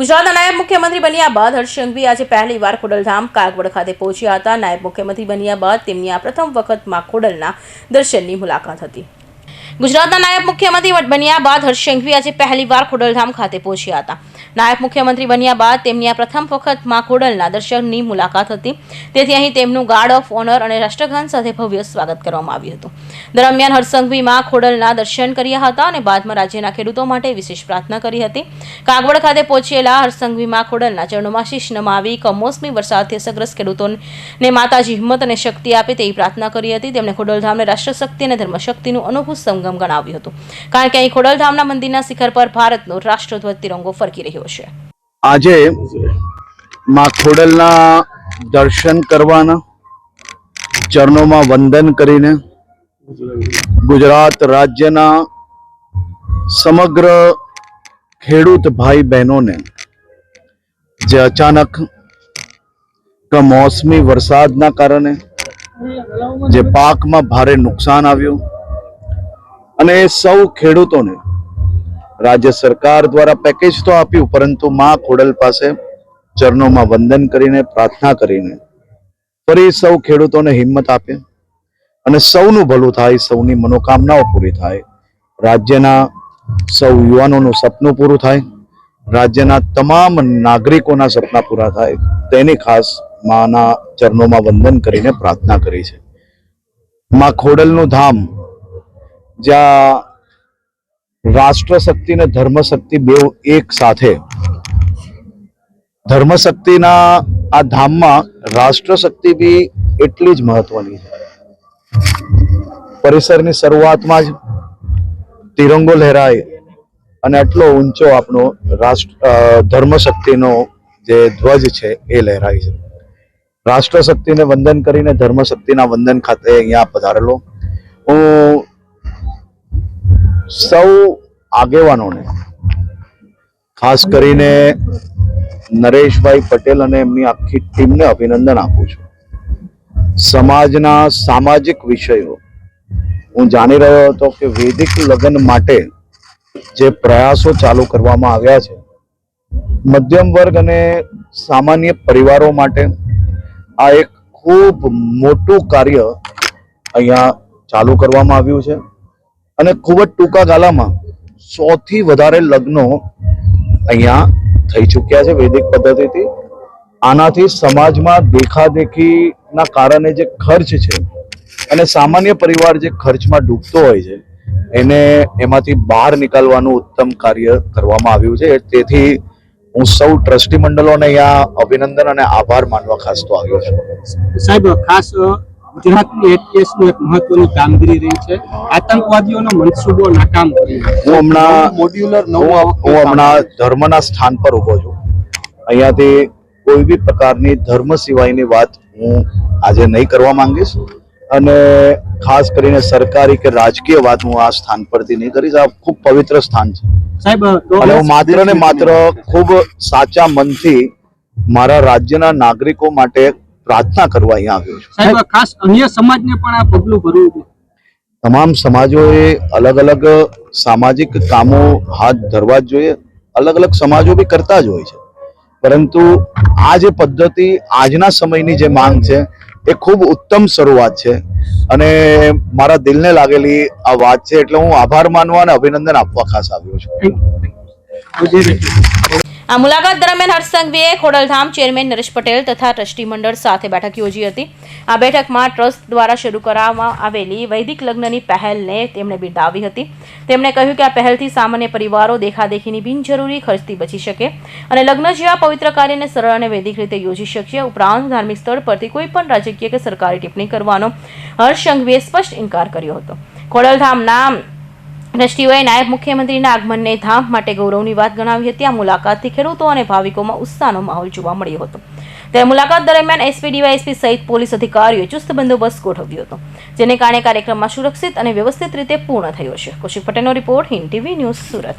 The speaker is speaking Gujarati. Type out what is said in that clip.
ગુજરાતના નાયબ મુખ્યમંત્રી બન્યા બાદ હર્ષંઘવી આજે પહેલીવાર ખોડલધામ કાગવડ ખાતે પહોંચ્યા હતા. નાયબ મુખ્યમંત્રી બન્યા બાદ તેમની આ પ્રથમ વખતમાં ખોડલના દર્શનની મુલાકાત હતી. ગુજરાતના નાયબ મુખ્યમંત્રી બન્યા બાદ હર્ષ સંઘવી આજે પહેલીવાર ખોડલધામ ખાતે પહોંચ્યા હતા. નાયબ મુખ્યમંત્રી બન્યા બાદ તેમની આ પ્રથમ વખત મા ખોડલના દર્શનની મુલાકાત હતી. તેથી અહીં તેમનું ગાર્ડ ઓફ ઓનર અને રાષ્ટ્રગાન સાથે ભવ્ય સ્વાગત કરવામાં આવ્યું હતું. દરમિયાન હરસંઘવી મા ખોડલના દર્શન કર્યા હતા અને બાદમાં રાજ્યના ખેડૂતો માટે વિશેષ પ્રાર્થના કરી હતી. કાગવડ ખાતે પહોંચેલા હરસંઘવી મા ખોડલના ચરણોમાં શીશ નમાવી કમોસમી વરસાદથી અસરગ્રસ્ત ખેડૂતોને માતાજી હિંમત અને શક્તિ આપે તેવી પ્રાર્થના કરી હતી. તેમણે ખોડલધામને રાષ્ટ્રશક્તિ અને ધર્મશક્તિનું અનોખું સંગમ ગણાવ્યું હતું. કારણ કે અહીં ખોડલધામના મંદિરના શિખર પર ભારતનો રાષ્ટ્રધ્વજ તિરંગો ફરકી રહ્યો છે. આજે માં ખોડલના દર્શન કરવાના, ચરણોમાં વંદન કરીને ગુજરાત રાજ્યના સમગ્ર ખેડૂત ભાઈ બહેનોને જે અચાનક કમોસમી વરસાદના કારણે જે પાકમાં ભારે નુકસાન આવ્યું અને એ સૌ ખેડૂતોને રાજ્ય સરકાર દ્વારા પેકેજ તો આપ્યું, પરંતુ માં ખોડલ પાસે ચરણોમાં વંદન કરીને, પ્રાર્થના કરીને ફરી સૌ ખેડૂતોને હિંમત આપે અને સૌનું ભલું થાય, સૌની મનોકામનાઓ પૂરી થાય. રાજ્યના સૌ યુવાનોનું સપનું પૂરું થાય. રાજ્યના તમામ નાગરિકોના સપના પૂરા થાય. તેની ખાસ માના ચરણોમાં વંદન કરીને પ્રાર્થના કરી છે. માં ખોડલનું ધામ, જ્યાં રાષ્ટ્ર શક્તિ ને ધર્મ શક્તિ બે એક સાથે. ધર્મ શક્તિના આ ધામમાં રાષ્ટ્ર શક્તિ બી એટલી જ મહત્વની છે. પરિસરની શરૂઆતમાં જ તિરંગો લહેરાય અને આટલો ઊંચો આપણો રાષ્ટ્ર ધર્મ શક્તિનો જે ધ્વજ છે એ લહેરાય છે. રાષ્ટ્ર શક્તિને વંદન કરીને ધર્મ શક્તિના વંદન ખાતે અહીંયા પધારેલો. હું સૌ આગેવાનોને, ખાસ કરીને નરેશભાઈ પટેલ અને એમની આખી ટીમને અભિનંદન આપું છું. સમાજના સામાજિક વિષયો, હું જાણી રહ્યો હતો કે વૈદિક લગ્ન માટે જે પ્રયાસો ચાલુ કરવામાં આવ્યા છે, મધ્યમ વર્ગ અને સામાન્ય પરિવારો માટે આ એક ખૂબ મોટું કાર્ય અહીંયા ચાલુ કરવામાં આવ્યું છે. અને ખૂબ જ ટૂંકા ગાળામાં સૌથી વધારે લગ્નો અહીંયા થઈ ચૂક્યા છે વૈદિક પદ્ધતિથી. આનાથી સમાજમાં દેખાદેખીના કારણે જે ખર્ચ છે અને સામાન્ય પરિવાર જે ખર્ચમાં ડૂબતો હોય છે, એને એમાંથી બહાર નીકળવાનું ઉત્તમ કાર્ય કરવામાં આવ્યું છે. તેથી હું સૌ ટ્રસ્ટી મંડળોને અહીંયા અભિનંદન અને આભાર માનવા ખાસ તો આવ્યો છું. સાહેબ, ખાસ અ, ગુજરાતની એટીએસનું એક મહત્વની કામગીરી રહી છે. આતંકવાદીઓનો મનસૂબો નાકામ હું હમણાં મોડ્યુલર હું હું હમણાં ધર્મના સ્થાન પર ઊભો છું. અહીંયાથી કોઈ બી પ્રકારની ધર્મ સિવાયની વાત હું આજે નહીં કરવા માંગીશ. અને ખાસ કરીને સરકારી કે રાજકીય વાત હું આ સ્થાન પરથી નહીં કરીશ. આ ખૂબ પવિત્ર સ્થાન છે. અને હું માત્ર ને માત્ર ખૂબ સાચા મનથી મારા રાજ્યના નાગરિકો માટે પ્રાર્થના કરવા અહીંયા આવ્યો છું. સાહેબ ખાસ અન્ય સમાજને પણ આ પગલું ભરવું તમામ સમાજોએ અલગ અલગ સામાજિક કામો હાથ ધરવા જ જોઈએ. અલગ અલગ સમાજો બી કરતા જ હોય છે. પરંતુ આ જે પદ્ધતિ આજના સમયની જે માંગ છે એ ખૂબ ઉત્તમ શરૂઆત છે. અને મારા દિલને લાગેલી આ વાત છે એટલે હું આભાર માનવા અને અભિનંદન આપવા ખાસ આવ્યો છું. આ મુલાકાત દરમિયાન હર્ષ સંઘવીએ ખોડલધામ ચેરમેન નરેશ પટેલ તથા ટ્રસ્ટી મંડળ સાથે બેઠક યોજી હતી. આ બેઠકમાં ટ્રસ્ટ દ્વારા શરૂ કરવામાં આવેલી વૈદિક લગ્નની પહેલને તેમણે બિરદાવી હતી. તેમણે કહ્યું કે આ પહેલથી સામાન્ય પરિવારો દેખાદેખીની બિનજરૂરી ખર્ચથી બચી શકે અને લગ્ન જેવા પવિત્ર કાર્યને સરળ અને વૈદિક રીતે યોજી શકશે ઉપરાંત ધાર્મિક સ્થળ પરથી કોઈ પણ રાજકીય કે સરકારી ટિપ્પણી કરવાનો. હર્ષ સંઘવીએ સ્પષ્ટ ઇનકાર કર્યો હતો. ખોડલધામના ટ્રસ્ટીઓએ નાયબ મુખ્યમંત્રીના આગમનને ધામ માટે ગૌરવની વાત ગણાવી હતી. આ મુલાકાતથી ખેડૂતો અને ભાવિકોમાં ઉત્સાહનો માહોલ જોવા મળ્યો હતો. ત્યારે મુલાકાત દરમિયાન એસપી, ડીવાયએસપી સહિત પોલીસ અધિકારીઓએ ચુસ્ત બંદોબસ્ત ગોઠવ્યો હતો, જેને કારણે કાર્યક્રમમાં સુરક્ષિત અને વ્યવસ્થિત રીતે પૂર્ણ થયો છે. કૌશિક પટેલનો report Hind TV news Surat.